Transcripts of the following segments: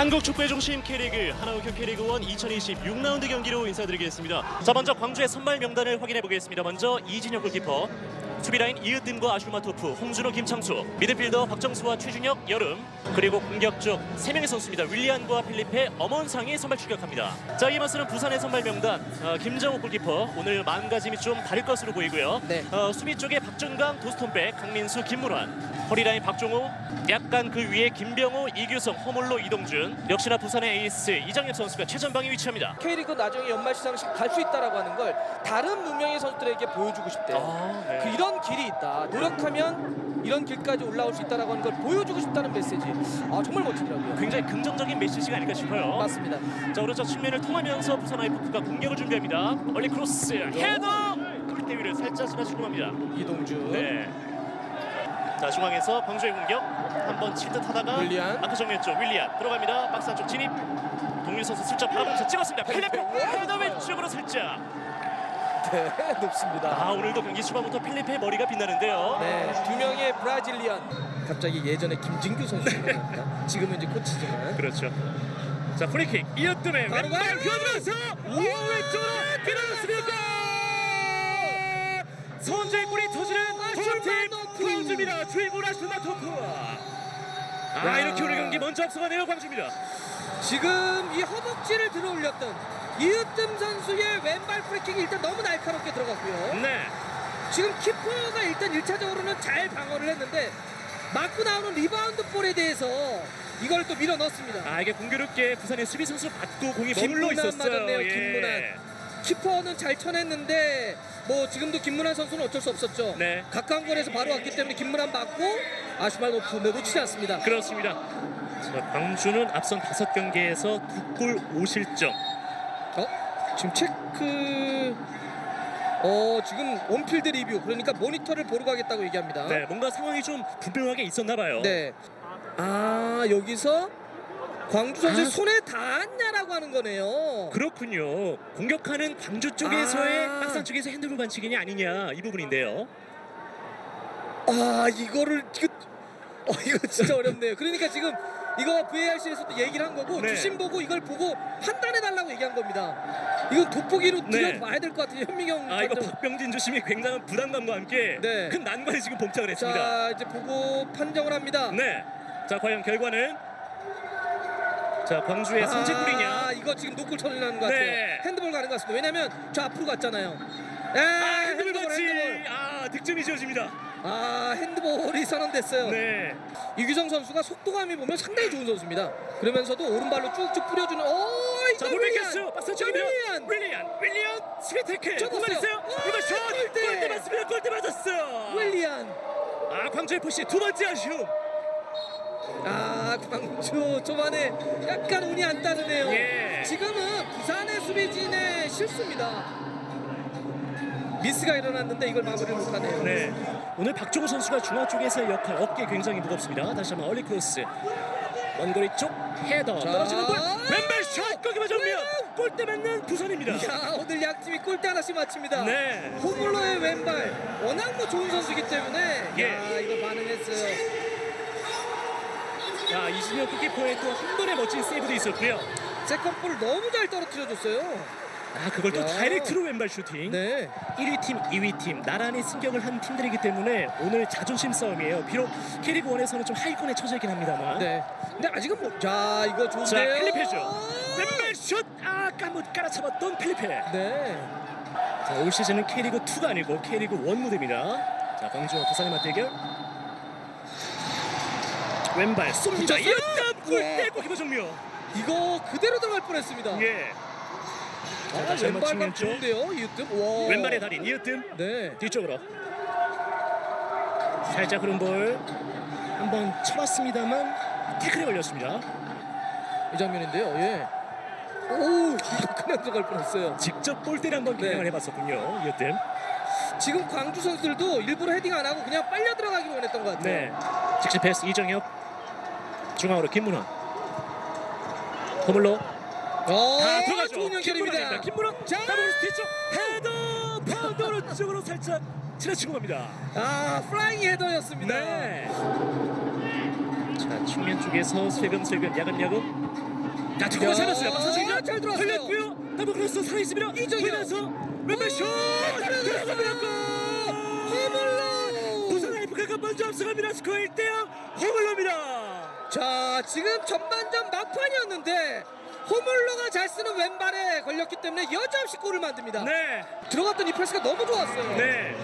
한국 축구의 중심 K리그 하나은큐 K리그 1 2020 6라운드 경기로 인사드리겠습니다. 자 먼저 광주의 선발 명단을 확인해 보겠습니다. 먼저 이진혁 골키퍼, 수비라인 이으뜸과 아슈마토프, 홍준호, 김창수, 미드필더 박정수와 최준혁, 여름, 그리고 공격 쪽세 명의 선수입니다. 윌리안과 필리페, 엄원상이 선발 출격합니다. 자 맞서는 부산의 선발 명단 어, 김정욱 골키퍼 오늘 마음가짐이 좀 다를 것으로 보이고요. 네. 어, 수비 쪽에 박준강, 도스톤백, 강민수, 김문환, 허리라인 박종호, 약간 그 위에 김병호, 이규성, 허물로 이동준, 역시나 부산의 에이스 이장엽 선수가 최전방에 위치합니다. K리그 나중에 연말 시상식 갈 수 있다라고 하는 걸 다른 무명의 선수들에게 보여주고 싶대요. 아, 네. 그 이런 길이 있다. 노력하면 이런 길까지 올라올 수 있다라고 하는 걸 보여주고 싶다는 메시지. 아 정말 멋지더라고요. 굉장히 긍정적인 메시지가 아닐까 싶어요. 맞습니다. 자 오른쪽 측면을 통하면서 부산 아이포크가 공격을 준비합니다. 멀리 크로스 헤더 골대 위를 살짝 지나치고 맙니다. 이동준. 네. 자 중앙에서 광주의 공격 한번 칠 듯 하다가 윌리안. 마크 정면 쪽 윌리안 들어갑니다. 박스 안쪽 진입. 동일 선수 슬쩍 바라보면서 찍었습니다. 필리페 헤더 왼쪽으로 살짝. 네, 높습니다. 아 오늘도 경기 초반부터 필리페의 머리가 빛나는데요. 네, 두 명의 브라질리안. 갑자기 예전에 김진규 선수 생각납니다. 지금은 이제 코치지만. 그렇죠. 자 프리킥 이어뜸에 바로 왼발 가요! 휘어들면서 왼쪽으로 밀어넣습니다. 선제 골이 터지는 팀 광주입니다. 주인공 아슈마토프. 아 야. 이렇게 오늘 경기 먼저 앞서가네요 광주입니다. 지금 이 허벅지를 들어 올렸던 이으뜸 선수의 왼발 프리킥이 일단 너무 날카롭게 들어갔고요. 네. 지금 키퍼가 일단 1차적으로는 잘 방어를 했는데 맞고 나오는 리바운드 볼에 대해서 이걸 또 밀어 넣습니다. 아 이게 공교롭게 부산의 수비 선수 받고 공이 머물러 김문환 있었어요. 맞았네요, 예. 김문환. 키퍼는 잘 쳐냈는데 뭐 지금도 김문환 선수는 어쩔 수 없었죠. 네. 가까운 거리에서 바로 왔기 때문에 김문환 맞고 아슈말노프 놓치지 않습니다. 그렇습니다. 자, 광주는 앞선 다섯 경기에서 두골 5실점. 어? 지금 체크 어 지금 온필드 리뷰 그러니까 모니터를 보러 가겠다고 얘기합니다. 네, 뭔가 상황이 좀 불명하게 있었나 봐요. 네. 아 여기서 광주 선수 아. 손에 닿았냐라고 하는 거네요. 그렇군요. 공격하는 광주 쪽에서의 아. 박산 쪽에서 핸드볼 반칙이냐 아니냐 이 부분인데요. 아 이거를 이거 어 이거 진짜 어렵네요. 그러니까 지금 이거 VAR실에서도 얘기를 한 거고 네. 주심 보고 이걸 보고 판단해 달라고 얘기한 겁니다. 이건 돋보기로 네. 들여봐야 될 것 같아요. 현미경 아 이거. 박병진 주심이 굉장한 부담감과 함께 네. 큰 난관에 지금 봉착을 했습니다. 자 이제 보고 판정을 합니다. 네. 자 과연 결과는 자 광주의 선제골이냐? 아, 이거 지금 노골 처리하는 것 네. 같아요. 핸드볼 가는 것 같습니다. 왜냐면 저 앞으로 갔잖아요. 아, 아 핸드볼. 핸드볼. 아 득점이 지어집니다. 아 핸드볼이 선언됐어요. 네. 이규성 선수가 속도감이 보면 상당히 좋은 선수입니다. 그러면서도 오른발로 쭉쭉 뿌려주는 오자 박스 윌리안 윌리안 윌리안. 공간 있어요. 오, 이거 슛 골대! 골대 맞습니다. 골대 맞았어요. 윌리안 아 광주 FC 두 번째 아쉬움. 아 광주 초반에 약간 운이 안 따르네요. 예. 지금은 부산의 수비진의 실수입니다. 미스가 일어났는데 이걸 마무리를 못하네요. 네. 오늘 박종호 선수가 중앙 쪽에서의 역할 어깨 굉장히 무겁습니다. 다시 한번 얼리 크로스. 원거리 쪽 헤더 자. 떨어지는 볼 왼발 샷 거기 맞으면 골대 맞는 부산입니다. 야 오늘 양팀이 골대 하나씩 맞춥니다. 네. 호물로의 왼발 워낙 뭐 좋은 선수이기 때문에 예. 야 이거 반응했어요. 자 이진혁 골키퍼의 또 한 번의 멋진 세이브도 있었고요. 세컨볼을 너무 잘 떨어뜨려줬어요. 아 그걸 또 야. 다이렉트로 왼발 슈팅. 네. 1위 팀, 2위 팀 나란히 승격을 한 팀들이기 때문에 오늘 자존심 싸움이에요. 비록 캐리그 1에서는 좀 하위권에 처져 있긴 합니다만. 네. 근데 아직은 뭐, 자 이거 자 좋은데요. 필리페죠. 왼발 슛. 아 까못 깔아잡았던 필리페. 네. 자, 올 시즌은 K리그 2가 아니고 K리그 1 무대입니다. 자, 광주와 부산의 맞대결. 왼발 쏩니다. 붙였어요? 이었다 골대 와. 골키퍼 정면. 이거 그대로 들어갈 뻔했습니다. 예. 자, 아, 다시 한번 왼발감 측면 쪽. 좋은데요, 이웃뜸. 와. 왼발의 달인 이으뜸 네. 뒤쪽으로. 살짝 흐른 볼 한번 쳐봤습니다만 태클에 걸렸습니다. 이 장면인데요. 예. 오, 이거 그냥 들어갈 뻔했어요. 직접 볼때를 한번 네. 겨냥을 해봤었군요. 이으뜸. 지금 광주 선수들도 일부러 헤딩 안 하고 그냥 빨려 들어가기로 원했던 것 같아요. 네. 직접 패스 이정혁. 중앙으로 김문환. 허물로 어, 다 들어가죠. 좋은 연결입니다. 김문환. 자! 더블 뒤쪽 헤더 파운드 오른쪽으로 살짝 지나치고 갑니다. 아, 플라잉 헤더였습니다. 네. 자 측면 쪽에서 슬금슬금 야금야금 자, 뒷공간 잡았어요. 박선 야, 잘 들어왔어요. 걸렸고요. 더블 크로스 살아 있습니다. 이정현. 돌면서 왼발 슛! 들어갑니다. 골! 허물로. 부산 라이프가 먼저 앞서갑니다. 스코어 1대0 허물로입니다. 자, 지금 전반전 막판이었는데 호물로가 잘 쓰는 왼발에 걸렸기 때문에 여지없이 골을 만듭니다. 네, 들어갔던 이 패스가 너무 좋았어요. 네,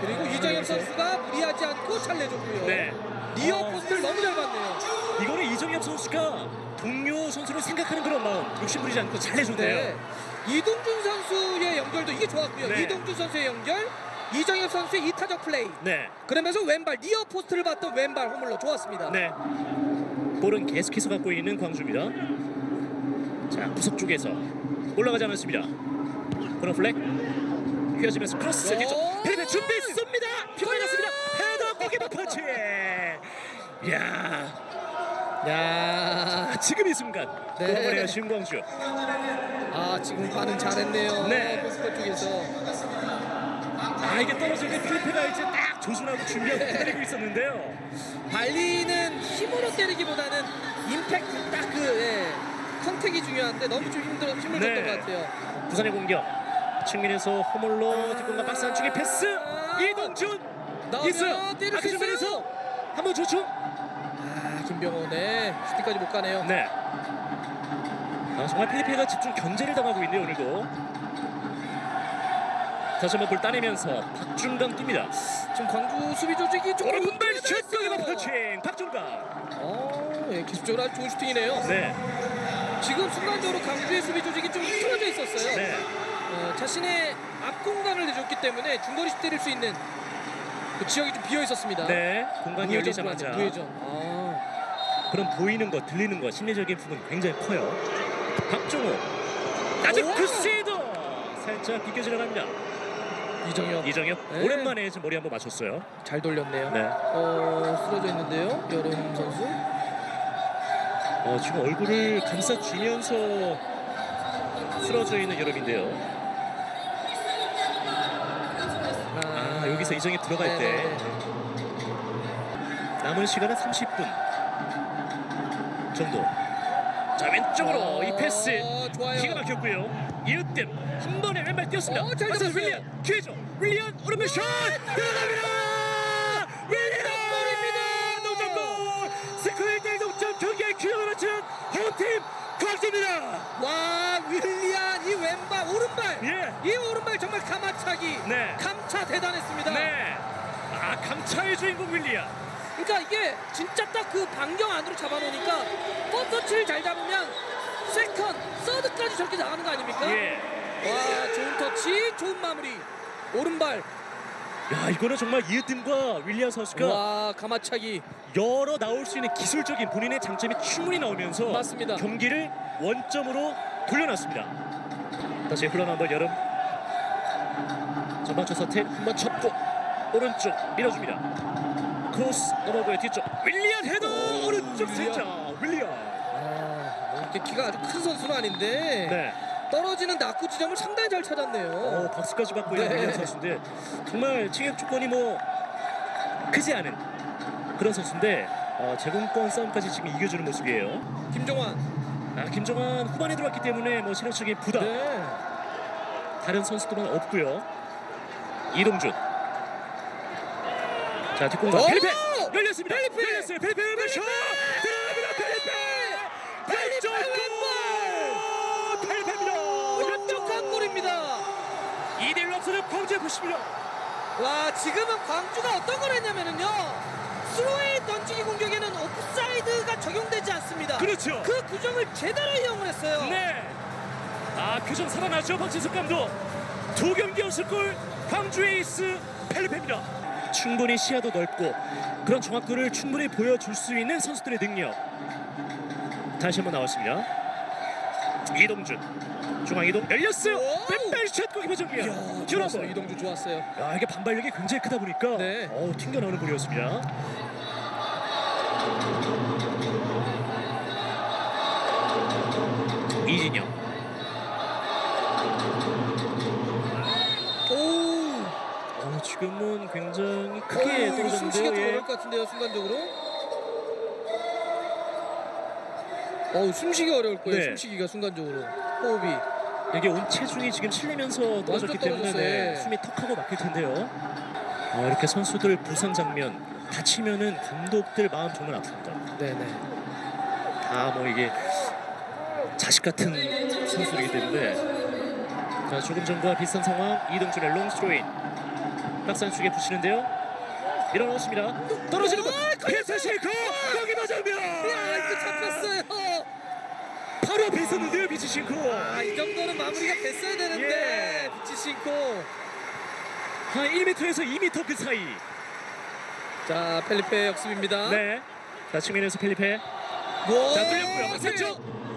그리고 이정엽 선수가 무리하지 않고 잘 내줬고요. 네. 리어 어, 포스트를 너무 잘 봤네요. 이거는 이정엽 선수가 동료 선수를 생각하는 그런 마음 욕심 부리지 않고 잘 해줬네요. 네. 이동준 선수의 연결도 이게 좋았고요. 네. 이동준 선수의 연결, 이정엽 선수의 이타적 플레이. 네, 그러면서 왼발 리어 포스트를 봤던 왼발 호물로 좋았습니다. 네. 볼은 계속해서 갖고 있는 광주입니다. 자, 구석 쪽에서 올라가지 않았습니다. 그런 플렉 휘어지면서 크로스 오! 뒤쪽 페리페 준비 쏩니다. 피가 났습니다. 헤더 고기바 펀치. 야, 야, 지금 이 순간 네. 골어버려요 신광주. 아 지금 반응 잘했네요. 네. 골키퍼 쪽에서. 아 이게 떨어질 때 필리페가 이제 딱 조준하고 준비하고 네. 기다리고 있었는데요. 발리는 힘으로 때리기보다는 임팩트 딱그 예, 컨택이 중요한데 너무 좀 힘들어 힘을 네. 줬던 것 같아요. 부산의 공격 측면에서 호몰로 뒷공간 박스 안쪽에 패스 이동준 나오면 있어요. 때릴. 주변에서 한번 좋죠. 아 김병호네 슈팅까지 못 가네요. 네. 아, 정말 필리핀가 집중 견제를 당하고 있네요 오늘도. 다시 한번 볼 따내면서 박준강 뜁니다. 지금 광주 수비 조직이 조금 오른발 흔들리고 슛 있어요. 골키퍼 펀칭 박준강. 어, 예, 기술적으로 아주 좋은 슈팅이네요. 네, 지금 순간적으로 강주의 수비 조직이 좀 틀어져 있었어요. 네. 어, 자신의 앞 공간을 내줬기 때문에 중거리 슛 때릴 수 있는 그 지역이 좀 비어 있었습니다. 네, 공간이 열리자마자 무회전. 아, 그런 보이는 것, 들리는 것, 심리적인 부분 굉장히 커요. 박종호, 아직 오! 그 시도 살짝 비껴 지나갑니다. 이정현 이정엽 네. 오랜만에 지금 머리 한번 맞췄어요. 잘 돌렸네요. 네, 어, 쓰러져 있는데요. 여름 선수. 어, 지금 얼굴을 감싸주면서 쓰러져 있는 여름인데요. 아, 여기서 이정엽 들어갈 때 네네네. 남은 시간은 30분 정도. 자 왼쪽으로 어, 이 패스 좋아요. 기가 막혔고요. 이웃댐 한 번에 왼발 뛰었습니다. 어, 잘 잡았어요. 윌리안 기회죠. 윌리안 오른발 슛 들어갑니다. 윌리안. 동점골. 스코어 1대1 동점 경기의 기회를 맞춘 홈팀 광주입니다. 와, 윌리안 이 왼발 오른발. 예. 이 오른발 정말 가마차기. 네. 감차 대단했습니다. 네. 아 감차의 주인공 윌리안. 그러니까 이게 진짜 딱 그 반경 안으로 잡아놓으니까 퍼터치를 잘 잡으면 세컨, 서드까지 저렇게 나가는 거 아닙니까? 예. 와, 좋은 터치, 좋은 마무리. 오른발. 야 이거는 정말 이웃팀과 윌리안 선수가 와, 가마차기. 여러 나올 수 있는 기술적인 본인의 장점이 충분히 나오면서 맞습니다. 경기를 원점으로 돌려놨습니다. 다시 흘러나온 번 여름 전방초 서태 한번 쳤고 오른쪽 밀어줍니다. 크로스 넘어고요 뒤쪽 윌리안 헤더 오, 오른쪽 윌리안. 살짝 윌리안. 키가 아주 큰 선수는 아닌데 네. 떨어지는 낙구 지점을 상당히 잘 찾았네요. 어, 박수까지 받고 있는 네. 선수인데 정말 체격 조건이 뭐 크지 않은 그런 선수인데 어, 제공권 싸움까지 지금 이겨주는 모습이에요. 김종환. 아, 김정환 후반에 들어왔기 때문에 뭐 체력적인 부담 네. 다른 선수들은 없고요. 이동준. 자 뒷공간 오! 펠리페 열렸습니다. 펠리페! 열렸어요. 펠리페 펠리페 슛 들어갑니다. 펠리페 펠리페 펠리페입니다. 완벽한 골입니다. 2대1 앞서는 광주 FC입니다. 와 지금은 광주가 어떤 걸 했냐면은요 스로에 던지기 공격에는 오프사이드가 적용되지 않습니다. 그렇죠. 그 규정을 제대로 이용을 했어요. 네. 아 표정 살아나죠 박진석 감독. 두 경기 연속 골 광주 에이스 펠리페입니다. 충분히 시야도 넓고 그런 정확도를 충분히 보여줄 수 있는 선수들의 능력. 다시 한번 나왔습니다. 이동준 중앙 이동 열렸어요. 오! 왼발 샷 골키퍼. 이야, 듀라버. 좋았어 요. 이동주 좋았어요. 야 이게 반발력이 굉장히 크다 보니까 네. 어 튕겨 나오는 볼이었습니다. 이진영 오. 어, 지금은 굉장히 크게 이거 떨어졌는데요. 좀 예. 어려울 것 같은데요 순간적으로. 어우 숨쉬기 어려울 거예요. 네. 숨쉬기가 순간적으로 호흡이. 이게 온 체중이 지금 실리면서 떨어졌기 때문에 네, 떨어졌어요. 숨이 턱하고 막힐 텐데요. 아, 이렇게 선수들 부상 장면 다치면은 감독들 마음 정말 아픕니다. 네네. 다 뭐 이게 자식 같은 선수들이기 때문에 자 조금 전과 비슷한 상황 이동준의 롱스로인 박산 쪽에 붙이는데요 밀어넣습니다 떨어지는 거 패스 쉐이커 여기도 장면 야 이거 잡혔어요. 바로 앞에 있었는데요 비치 신코 아 이 정도는 마무리가 됐어야 되는데 예. 비치 신고. 한 1m에서 2m 그 사이. 자 펠리페 역습입니다. 네 자 측면에서 펠리페. 와, 자 뚫렸고요. 와,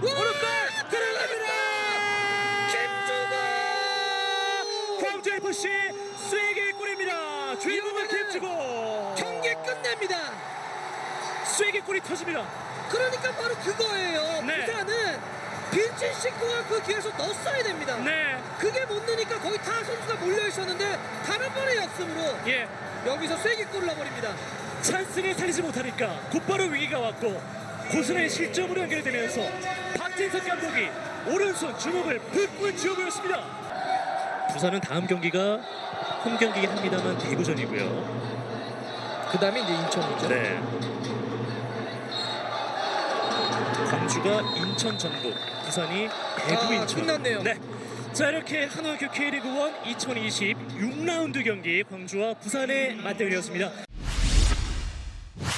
오른발! 들어갑니다! 김주고 광주 FC 쐐기 골입니다. 주인공은 김주고. 경기 끝냅니다. 쐐기 골이 터집니다 그러니까 바로 그거예요. 네. 부산은 빈친 식구가 그 기회에서 넣었어야 됩니다. 네 그게 못 넣으니까 거기 다 선수가 몰려 있었는데 다른 번의 역습으로 예. 여기서 쐐기 골을 넣어버립니다. 찬스를 살리지 못하니까 곧바로 위기가 왔고 고순의 실점으로 연결되면서 박진석 감독이 오른손 주먹을 불끈 쥐어보였습니다. 부산은 다음 경기가 홈 경기긴 합니다만 대구전이고요. 그 다음에 이제 인천이죠. 네. 광주가 인천 전북, 부산이 대구 아, 인천. 끝났네요. 네. 자 이렇게 한화교 K리그 1 2020 6라운드 경기 광주와 부산의 맞대결이었습니다.